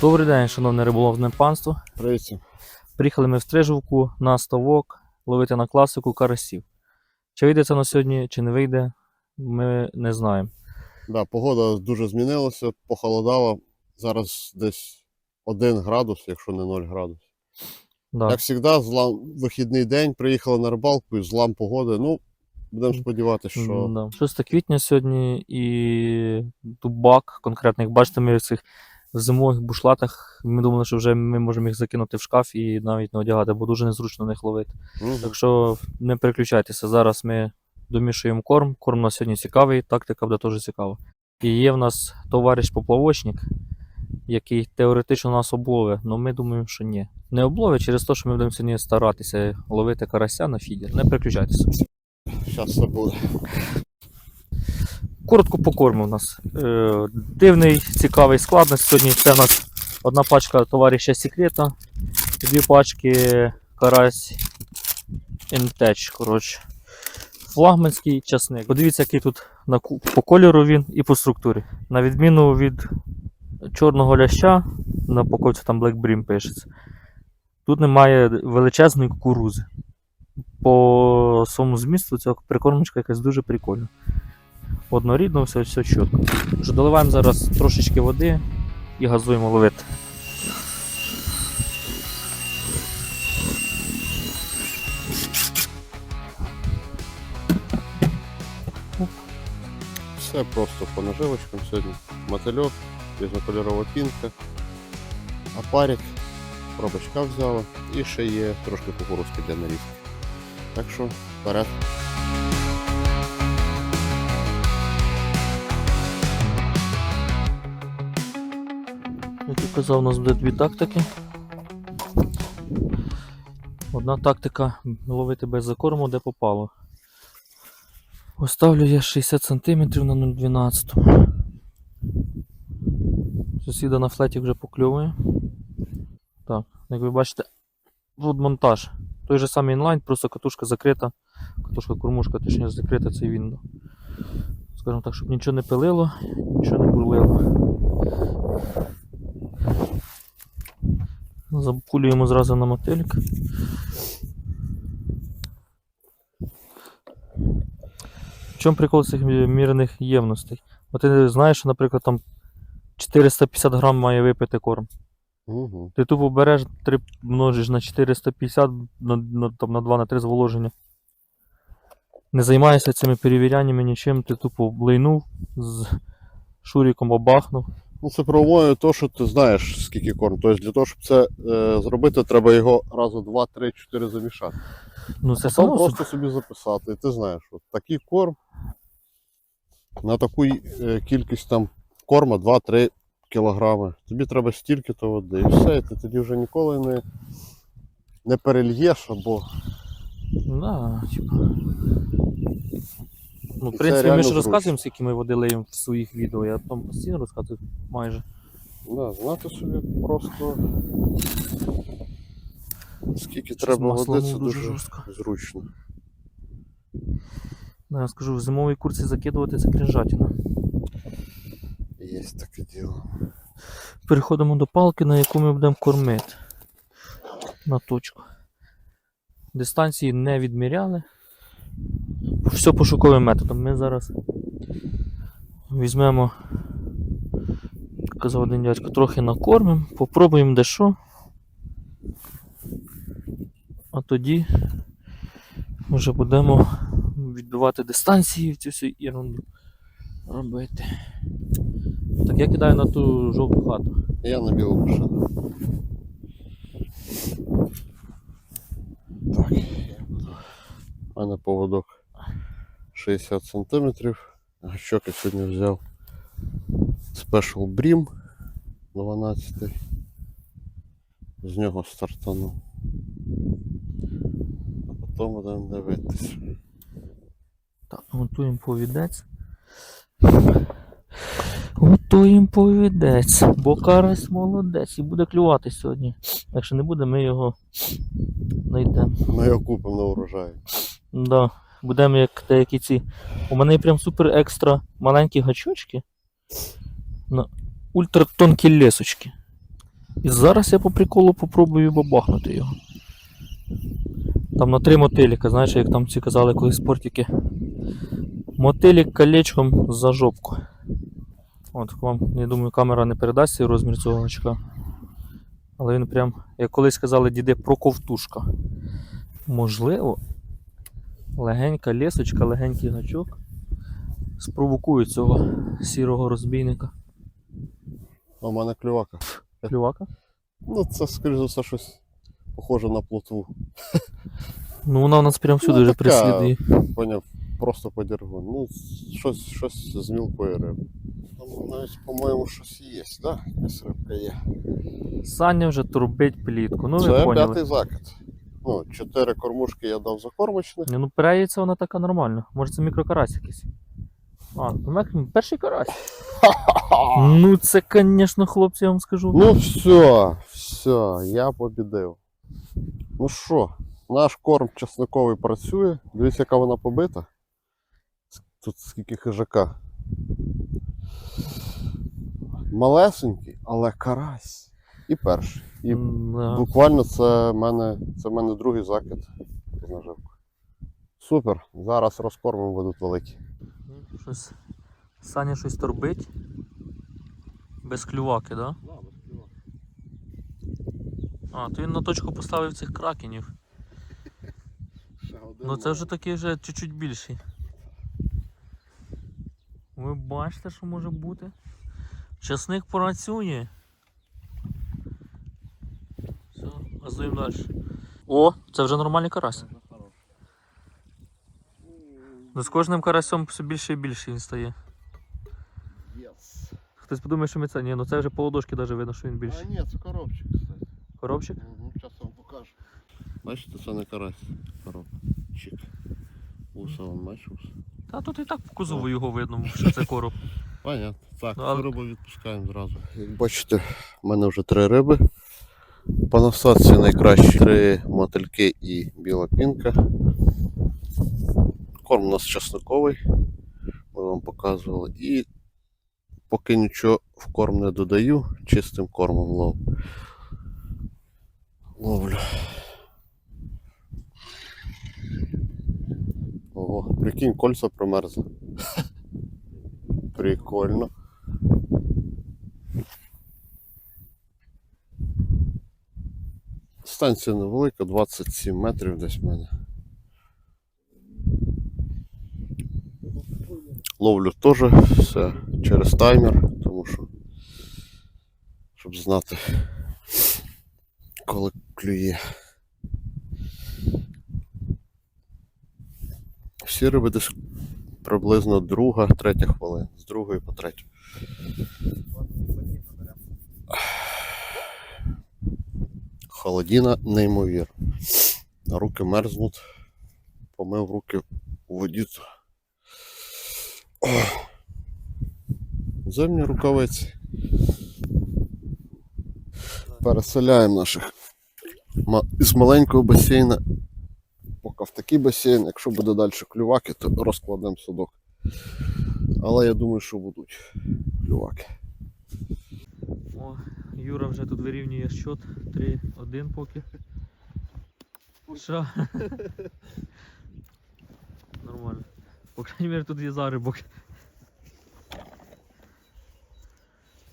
Добрий день, шановне риболовне панство. Привіт. Приїхали ми в Стрижівку на ставок ловити на класику карасів. Чи вийде це на сьогодні, чи не вийде, ми не знаємо. Да, погода дуже змінилася, похолодало. Зараз десь 1 градус, якщо не 0 градус. Да. Як завжди, злам, вихідний день, приїхали на рибалку і злам погоди. Ну, будемо сподіватися, що Да. 6 квітня сьогодні і дубак, конкретно, як бачите, ми в цих зимових бушлатах. Ми думали, що вже ми можемо їх закинути в шкаф і навіть не одягати, бо дуже незручно них ловити. Мгм. Так що не переключайтеся. Зараз ми домішуємо корм. Корм у нас сьогодні цікавий, тактика буде теж цікава. І є в нас товариш поплавочник, який теоретично нас обловить, але ми думаємо, що ні. Не обловить через те, що ми будемо сьогодні старатися ловити карася на фідер. Не переключайтеся. зараз все буде. Коротко по корму у нас. Е, дивний, цікавий склад. На сьогодні це у нас одна пачка товариша секрета, дві пачки карась Інтеч. Коротше. Флагманський часник. Подивіться, який тут по кольору він і по структурі. На відміну від чорного ляща, на упаковці там Black Brim пишеться. Тут немає величезної кукурузи. По своєму змісту ця прикормочка якась дуже прикольна однорідно, все, все чітко. Доливаємо зараз трошечки води і газуємо ловити. Все просто по наживочкам сьогодні. Мотильок, різнокольорова пінка, апарик, пробочка взяла і ще є трошки кукурузки для нарізки. Так що вперед. Як я казав, у нас буде дві тактики. Одна тактика ловити без закорму, де попало. Оставлю я 60 см на 0,12. Сусіда на флеті вже покльовує. Так, як ви бачите, тут монтаж. Той же самий інлайн, просто катушка закрита. Катушка кормушка точніше закрита, це він. Скажімо так, щоб нічого не пилило, нічого не бурлило. Запулюємо зразу на мотильк. В чому прикол цих мірних ємностей? От ти знаєш, що, наприклад, там 450 грам має випити корм. Угу. Ти тупо береш 3 множиш на 450 на, на, там, на 2 на 3 зволоження. Не займаєшся цими перевіряннями нічим, ти тупо блейнув з шуріком обахнув. Ну, це проводить то, що ти знаєш, скільки корм. Тобто для того, щоб це е, зробити, треба його разу два, три, чотири замішати. Ну це Потім само просто собі записати. І ти знаєш, от такий корм на таку е, кількість там корма 2-3 кілограми. Тобі треба стільки-то води. І все, і ти тоді вже ніколи не, не перельєш або Да, типа. Ну, в принципі, ми ж розказуємо, скільки ми води лиємо в своїх відео. Я там постійно розказую майже. да, знати собі просто скільки Щось треба води, це дуже дуже жорстко. зручно. Да, я скажу, в зимовій курці закидувати це кринжатіна. Є таке діло. Переходимо до палки, на яку ми будемо кормити. На точку. Дистанції не відміряли. Все пошуковим методом. Ми зараз візьмемо, казав один дядько, трохи накормимо, попробуємо де що. А тоді вже будемо відбивати дистанції цю всю ерунду робити. Так, я кидаю на ту жовту хату. Я на білу машину. Так. У мене поводок 60 см. Гачок я сьогодні взяв Special Brim 12. З нього стартанув. А потім будемо дивитися. Так, готуємо повідець. Їм повідець, бо карась молодець і буде клювати сьогодні. Якщо не буде, ми його знайдемо. Ми його купимо на урожай. Да. Будемо як деякі ці. У мене є прям супер екстра маленькі гачочки на ультратонкі лесочки. І зараз я по приколу попробую бабахнути його. Там на три мотиліка, знаєш, як там ці казали колись спортики. Мотилік колечком за жопку. От вам, я думаю, камера не передасть цей розмір цього гачка. Але він прям, як колись казали діди, проковтушка. Можливо, легенька лісочка, легенький гачок спровокують цього сірого розбійника. А в мене клювака. Клювака? Ну, це, скоріш за все, щось похоже на плотву. Ну вона у нас прям всюди Ну, вже така. прислідує. Поняв, просто по дергу. Ну, щось, щось з мілкої риби. Там навіть, по-моєму, щось є, да? Якась рибка є. Саня вже турбить плітку. Ну ви Це поняли. п'ятий закид. Ну, чотири кормушки я дав за кормочних. Ні, ну переється вона така нормальна. Може це мікрокарась якийсь. А, ну перший карась. Ну це, звісно, хлопці, я вам скажу. Ну все, все, я побідив. Ну що, наш корм чесниковий працює. Дивіться, яка вона побита. Тут скільки хижака. Малесенький, але карась. І перший. І да. буквально це в мене, це мене другий закид з наживкою. Супер. Зараз розкормимо будуть великі. Щось. Саня щось торбить. Без клюваки, так? Да? А, то він на точку поставив цих кракенів. Ну це вже такий вже чуть-чуть більший. Ви бачите, що може бути? Часник працює. Все, газуємо далі. О, це вже нормальний карась. Ну з кожним карасем все більше і більше він стає. Yes. Хтось подумає, що ми це. Ні, ну це вже по ладошки навіть видно, що він А ні, це коробчик, кстати. Коробчик? Угу, зараз вам покажу. Бачите, це не карась. Коробчик. Уса, вон бачиш. Та тут і так по кузову його видно, що це короб. Понятно. Так, Ну, але- рибу відпускаємо зразу. Як бачите, в мене вже три риби. По насадці найкращі три мотильки і біла пінка. Корм у нас часниковий, ми вам показували. І поки нічого в корм не додаю, чистим кормом лов. ловлю. Ого, прикинь, кольця промерзли. Прикольно. Станція невелика, 27 метрів десь в мене. Ловлю теж все через таймер, тому що щоб знати, коли клює. Всі риби десь приблизно друга, третя хвилина. З другої по третю. Холодіна неймовірна. Руки мерзнуть. Помив руки у воді. Зимні рукавиці. Переселяємо наших із маленького басейна. В такий басейн, якщо буде далі клюваки, то розкладемо судок. Але я думаю, що будуть клюваки. О, Юра вже тут вирівнює счет 3-1 поки. Що? Нормально. По крайній мірі тут є зарибок.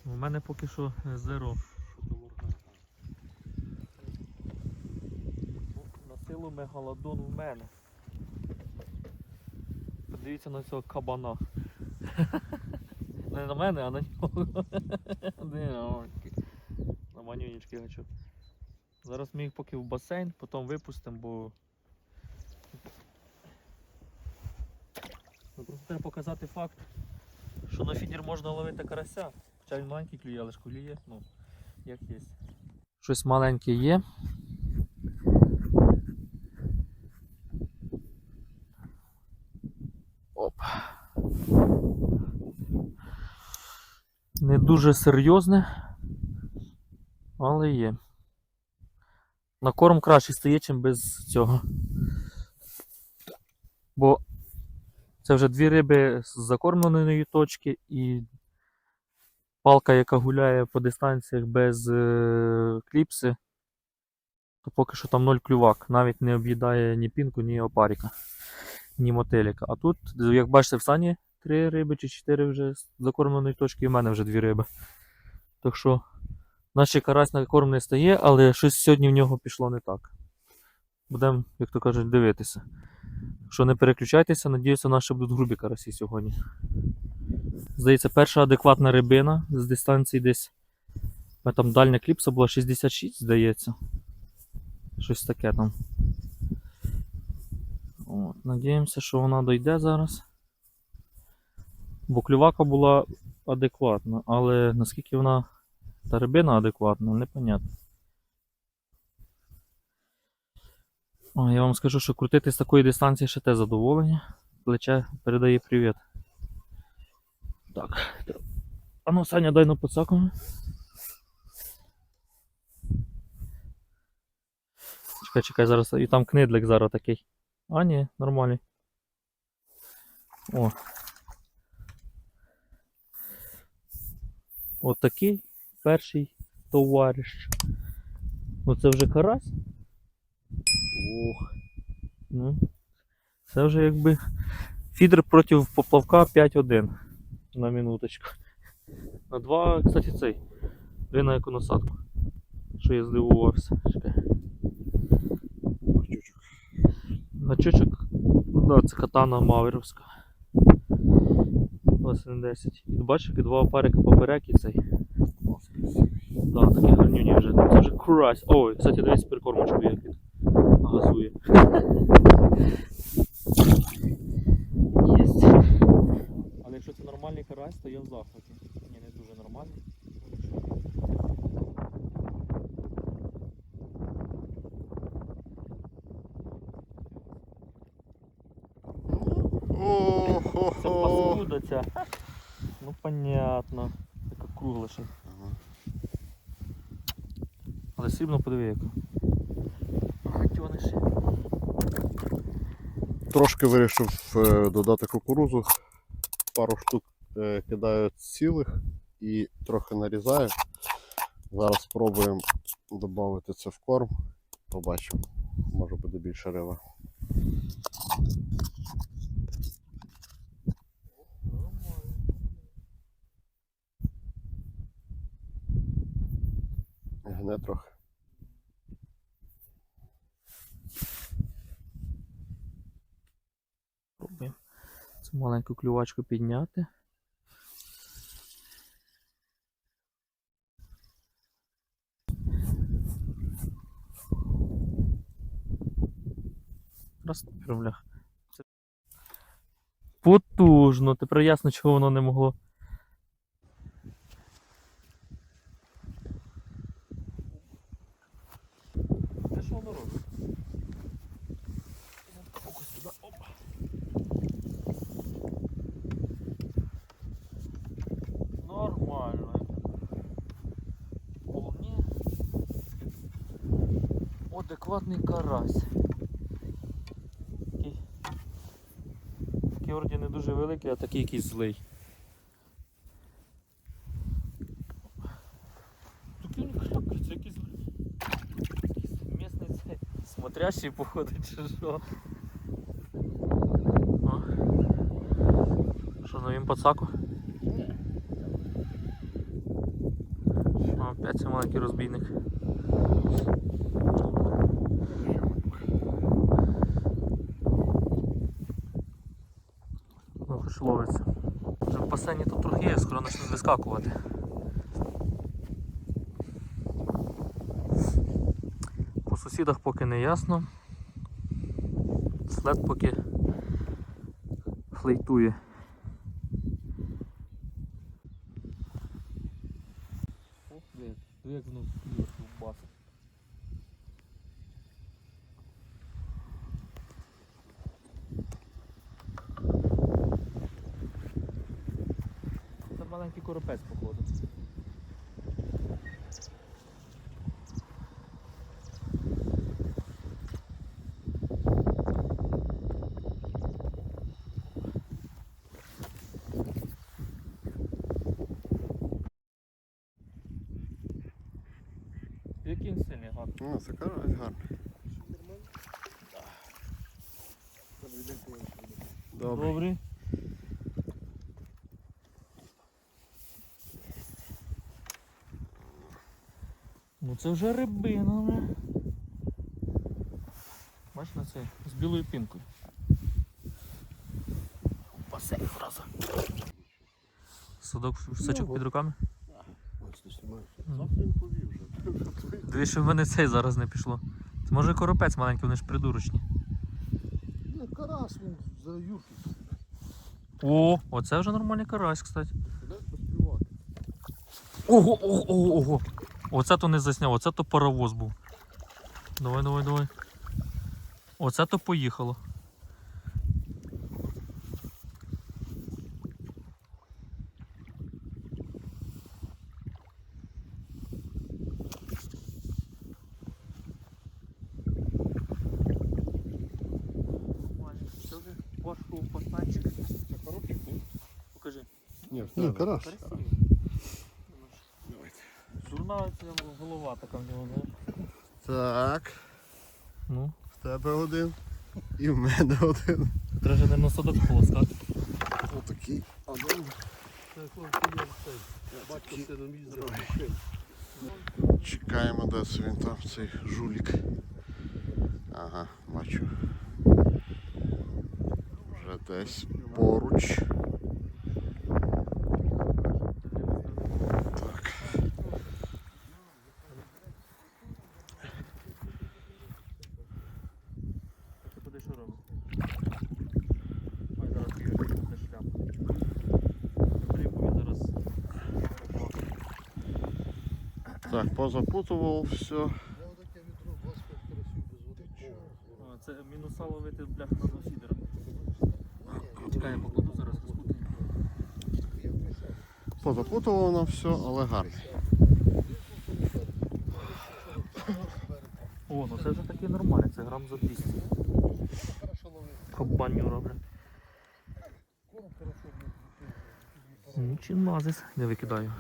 У мене поки що зеро. На силу мегалодон в мене. Подивіться на цього кабана. Не на мене, а на нього. На манюнічки гачок. Зараз ми їх поки в басейн, потім випустимо, бо. Ну, просто треба показати факт, що на фідер можна ловити карася. Хоча він маленький клює, але ж клює, ну, як є. Щось маленьке є. Дуже серйозне, але є. На корм краще стає, чим без цього. Бо це вже дві риби з закормленої точки і палка, яка гуляє по дистанціях без е, кліпси, то поки що там ноль клювак. Навіть не об'їдає ні пінку, ні опаріка, ні мотеліка. А тут, як бачите, в сані три риби чи чотири вже з закормленої точки, і в мене вже дві риби. Так що, наче карась на корм не стає, але щось сьогодні в нього пішло не так. Будемо, як то кажуть, дивитися. Що не переключайтеся, надіюся, наші будуть грубі карасі сьогодні. Здається, перша адекватна рибина з дистанції десь. Там дальня кліпса була 66, здається. Щось таке там. От, надіємося, що вона дойде зараз. Бо клювака була адекватна, але наскільки вона та рибина адекватна, непонятно. О, я вам скажу, що крутити з такої дистанції ще те задоволення. Плече передає привіт. Так. А ну, Саня, дай на подсаку. Чекай, чекай, зараз. І там книдлик зараз такий. А, ні, нормальний. О. От такий перший товариш. Оце вже карась. Ох. Ну. Це вже якби фідер проти поплавка 5-1 на минуточку. На 2, кстати, цей. Ви на яку насадку. Що я здивувався. Чекай. Крючочок. Гачочок. Ну да, це катана Мауеровська. 2110. І бачиш, які два опарика поперек і цей. Да, такі гарнюні вже. Це вже крась. Ой, кстати, дивись прикормочку як він газує. Єсть. Але якщо це нормальний карась, то я в захваті. Ні, не дуже нормальний. Ця. Ну понятно. Така кругла ще. Ага. Але срібно подиви яка. Хоть ще. Трошки вирішив е, додати кукурузу. Пару штук е, кидаю цілих і трохи нарізаю. Зараз спробуємо додати це в корм. Побачимо. Може буде більше риба. Гне трохи. Пробуємо цю маленьку клювачку підняти. Раз. Потужно, тепер ясно, чого воно не могло. Те, що воно робить? Фокус туди, опа. Нормально. Вполне адекватний карась. Такий, такий вроді не дуже великий, а такий якийсь злий. Це якийсь місний цей смотрящий походить чи що. Що він пацаку? Опять це маленький розбійник. Ловиться. В басейні тут трохи є, скоро почнуть вискакувати. По сусідах поки не ясно. След поки флейтує. Ох, блін, як воно бас. Це маленький коропець, походу. Який сильний гад. Ну, це карась гарний. Добре. Добрий. Ну це вже рибина. вже. Бачиш на це? З білою пінкою. Басейн зразу. Судок, сачок під руками. Дві, що в мене цей зараз не пішло. Це може коропець маленький, вони ж придурочні. Ну, карась, він за Юрки. О, оце вже нормальний карась, кстати. Ого, ого, ого, ого. Оце то не засняв, оце то паровоз був. Давай, давай, давай. Оце то поїхало. Вже пацанчик. Покажи. Ні, в Ні, тебе. карась. Красивий. Давайте. Журнал це голова така в нього. Так, Ну, в тебе один. І в мене один. треба же, мабуть, садок полоскати. Отакий. Один. Це хлопці є цей. Батько сином. Чекаємо, де він там, цей жулік. Ага, бачу. Вже десь поруч. Так. Ти куди що робиш? Ой, зараз Юрій буде шляпу. Рибу він зараз. Так, позапутував все. Я отаке відро 25 карасів без води. О, Це мінуса ловити блях на два фідера. Чекай, я покладу зараз розпутаю. Позапутував нам все, але гарний. О, ну це вже такий нормальний, це грам за 200. Хорошо ловив. Кабаню роблю. Корм. Ну, чи назис. Не викидаю.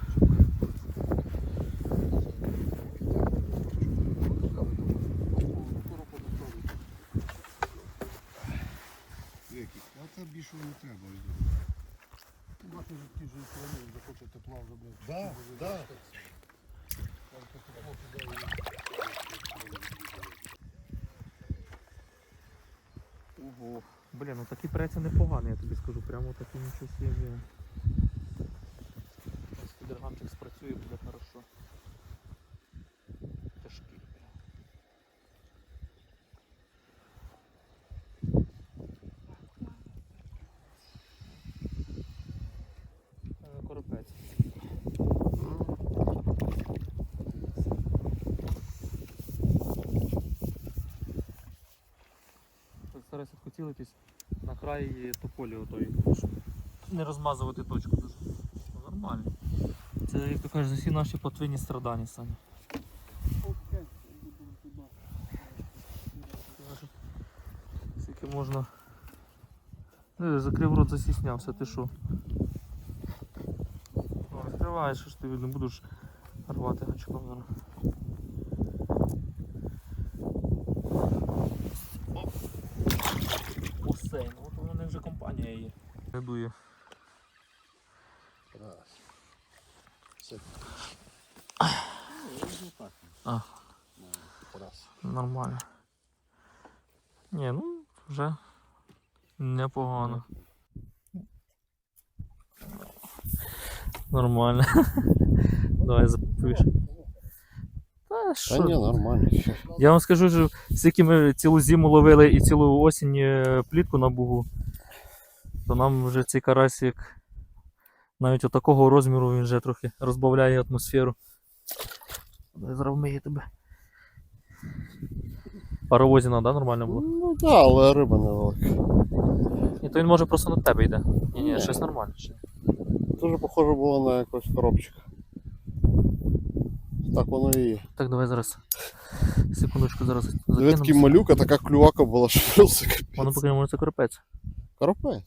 А це більше не треба. Бачу, що ті ж ukraini захоче тепла вже блин. Да, да. Ого. Блін, ну такий преться непоганий, я тобі скажу. Прямо такий нічого собі. Ось фідергамчик спрацює, буде хорошо. Тяжкий. Е, Коропець. Так, Старайся на край тополі отої, щоб не розмазувати точку дуже. Нормально. Це, як то кажеш, всі наші потвинні страдання самі. Скільки можна. Ну, закрив рот, засіснявся, ти що? О, Відкриваєш, що ж ти не будеш рвати гачком зараз. Оп. Усе, ну от у мене вже компанія є. Рядує. Раз. Все. А. Нормально. Ні, ну вже непогано. Нормально. Давай запиш. Та Та що? ні, нормально. Я вам скажу, що скільки ми цілу зиму ловили і цілу осінь е, плітку на бугу, то нам вже цей карасик навіть отакого розміру він вже трохи розбавляє атмосферу. Зараз вмиє тебе. Паровозіна, да, нормально було? Ну так, але риба невелика. Ні, то він може просто на тебе йде. Ні, ні, щось нормальне. Дуже похоже було на якогось коробчика. Так воно і є. Так, давай зараз. Секундочку, зараз Диви, такий малюка, така клювака була, що просто Воно капець. поки може це коропець. Коропець.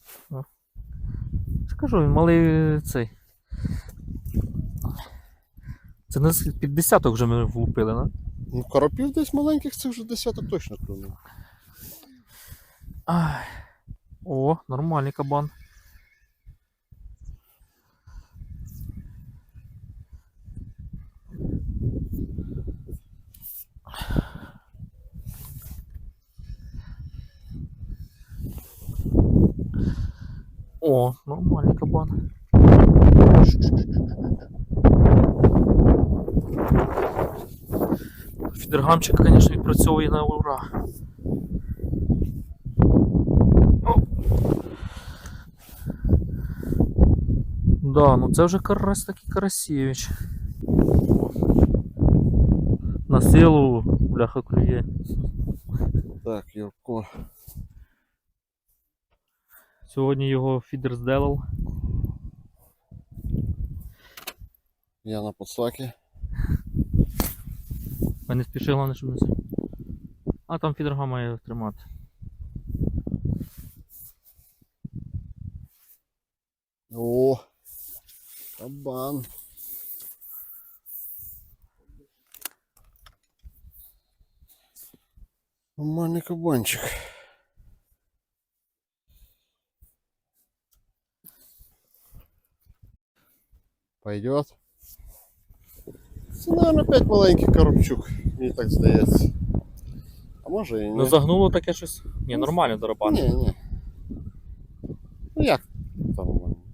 Скажу, він малий цей. Це з- під десяток вже ми влупили, да? Ну, коропів десь маленьких цих вже десяток точно клюнув. Ай. О, нормальний кабан. О, нормальний кабан. Фідергамчик, звісно, відпрацьовує на ура. Да, ну це вже карась такий Карасєвич. На силу, бляха клює. Так, Юрко. Сьогодні його фідер зделав. Я на подсакі. Ми не спішили, головне, щоб не це. А там фідерга має тримати. О! Кабан. Нормальний кабанчик. Пойдет. Це, наверное, опять маленький коробчук, мені так здається. А може і ні. Ну загнуло таке щось. Ні, нормально дорабан. Ні, ні. Ну як там?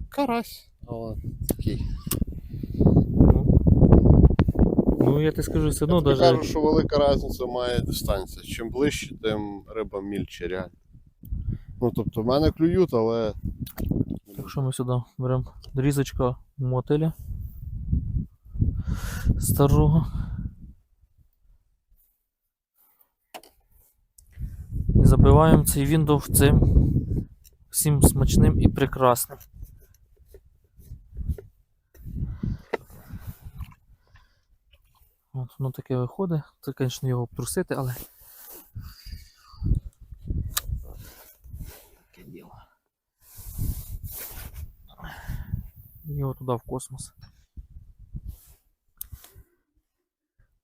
Карась, але такий. Ну, ну я ти скажу, все одно Я тобі даже. кажу, що велика різниця має дистанція. Чим ближче, тим риба мільче реально. Ну тобто в мене клюють, але. Так що ми сюди беремо різочка мотеля старого. І забиваємо цей віндов цим всім смачним і прекрасним. От воно таке виходить. Це, звісно, його обтрусити, але. Його туди в космос.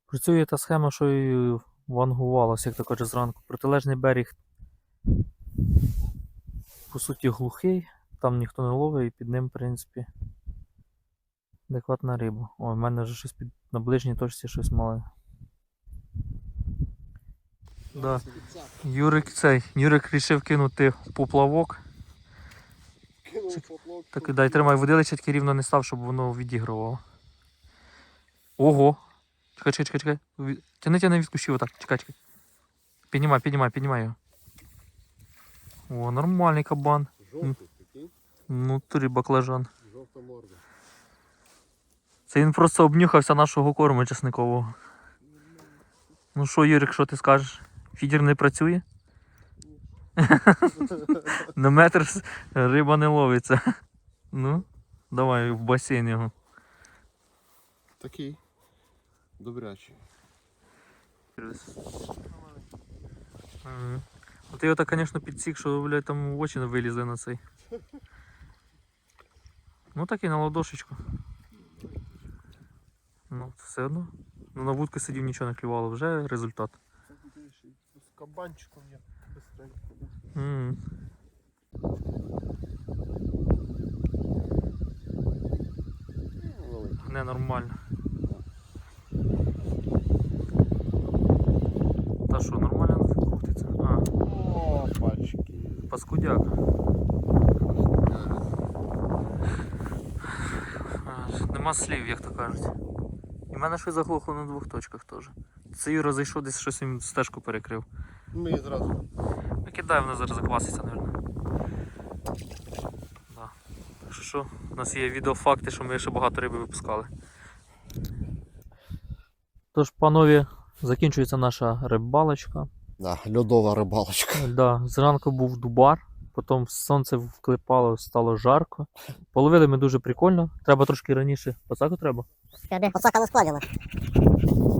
Працює та схема, що і вангувалося, як то каже зранку. Протилежний берег, по суті, глухий, там ніхто не ловить і під ним, в принципі, адекватна риба. О, в мене вже щось під... на ближній точці щось мале. Да. Юрик цей, Юрик рішив кинути поплавок. Так і дай тримай водилище, тільки рівно не став, щоб воно відігрувало. Ого! Чекай, чекай, чекай, чекай. Тяни, тяни від кущів отак. Чекай, чекай. Піднімай, піднімай, піднімай його. О, нормальний кабан. Жовтий такий, Ну, турі баклажан. жовта морда. Це він просто обнюхався нашого корму чесникового. Ну що, Юрик, що ти скажеш? Фідер не працює? На метр риба не ловиться. Ну, давай в басейн його. Такий. Добрячий. Ага. Ну ти його так, звісно, підсік, що, блядь, там в очі не вилізе на цей. Ну так і на ладошечку. Ну, все одно. Ну на вудку сидів, нічого не клювало, вже результат. З кабанчиком я великий. Ненормально. Та що, нормально крутиться? А, О, пачки. паскудяк. Нема слів, як то кажуть. І в мене щось заглохло на двох точках теж. Це Юра зайшов десь щось стежку перекрив. Ми зразу. Викидає, вона зараз закваситься, мабуть. Да. Так що, що, у нас є відеофакти, що ми ще багато риби випускали. Тож, панове, закінчується наша рибалочка. Да, льодова рибалочка. Да, зранку був дубар. потім сонце вклепало, стало жарко. Половили ми дуже прикольно. Треба трошки раніше. Пацаку треба. Посака складена.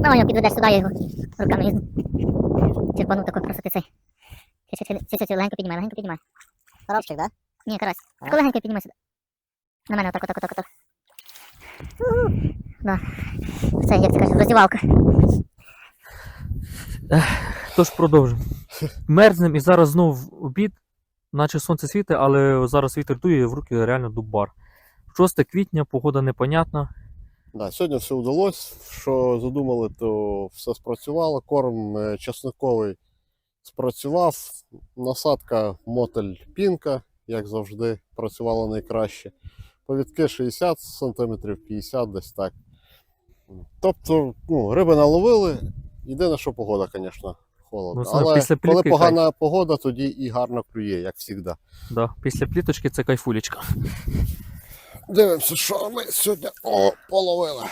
Ну, його підведеш сюди, я його руками візьму. Черпану тако просто цей. Чи, легенько піднімай, легенько піднімай. Коробчик, да? Ні, карась. Тако легенько піднімай сюди. На мене отак, отак, отак, отак. Уху. Да. Це, як це кажуть, роздівалка. Тож продовжимо. Мерзнем і зараз знов обід, наче сонце світить, але зараз вітер дує, в руки реально дубар. 6 квітня, погода непонятна. Да, сьогодні все вдалося. Що задумали, то все спрацювало. Корм е, часниковий спрацював. Насадка мотель пінка, як завжди, працювала найкраще. Повідки 60 см, 50 десь так. Тобто, ну, риби наловили. Єдине, що погода, звісно, холодно. Ну, Але після коли плітки погана погода, тоді і гарно клює, як завжди. Да, після пліточки це кайфулечка. Дивимося, що ми сьогодні о, половили.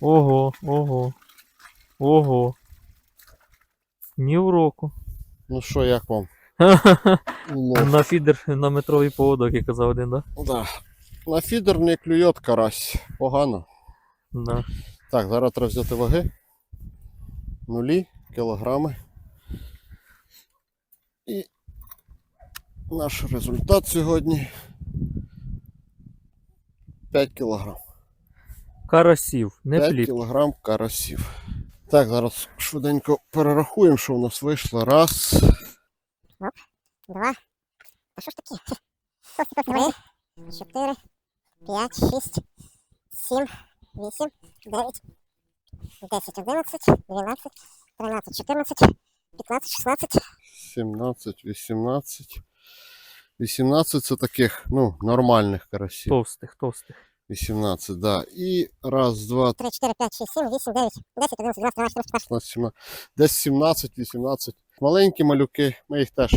Ого, ого. Ого. Ні в року. Ну що, як вам? на фідер на метровий поводок, як казав один, да? Да. На фідер не клює карась. Погано. Да. Так, зараз треба взяти ваги. Нулі, кілограми. І наш результат сьогодні 5 кілограм. Карасів, не 5 пліт. кілограм карасів. Так, зараз швиденько перерахуємо, що у нас вийшло. Раз, Оп, Два. А що ж таке? Три, чотири, п'ять, шість, сім, вісім, дев'ять, десять, одинадцять, дванадцять, тринадцять, чотирнадцять, п'ятнадцять, шістнадцять. 17, 18. 18 це таких, ну, нормальних карасів. Товстих, товстих. 18, да. І раз, два, Три, чотири, п'ять, шість, сім, вісім, дев'ять, десять, одинадцять, двадцять, тринадцять, чотирнадцять, 16, 17. Десь 17, 18. Маленькі малюки, ми їх теж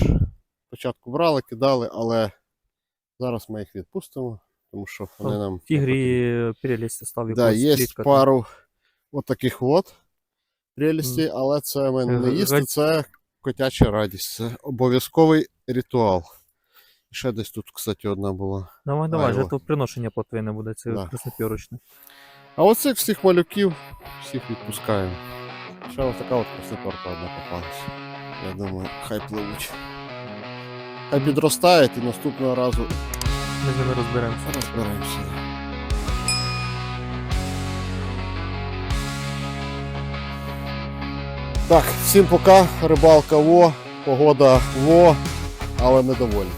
спочатку брали, кидали, але зараз ми їх відпустимо, тому що вони нам. В тігрі перелізь став Да, є пару от таких от прелісті, але це ми не Е, їсти, це котяча радість. Це обов'язковий ритуал. Ще десь тут, кстати, одна була. Давай, давай, жертвоприношення плотвини буде, це Да. краснопірочне. А оцих всіх малюків всіх відпускаємо. Ще ось така от красноперка одна попалась. Я думаю, хай пливуть. Хай підростають і наступного разу Ми з ними розберемося. розберемося. Так, всім пока, рибалка во, погода во, але ми довольні.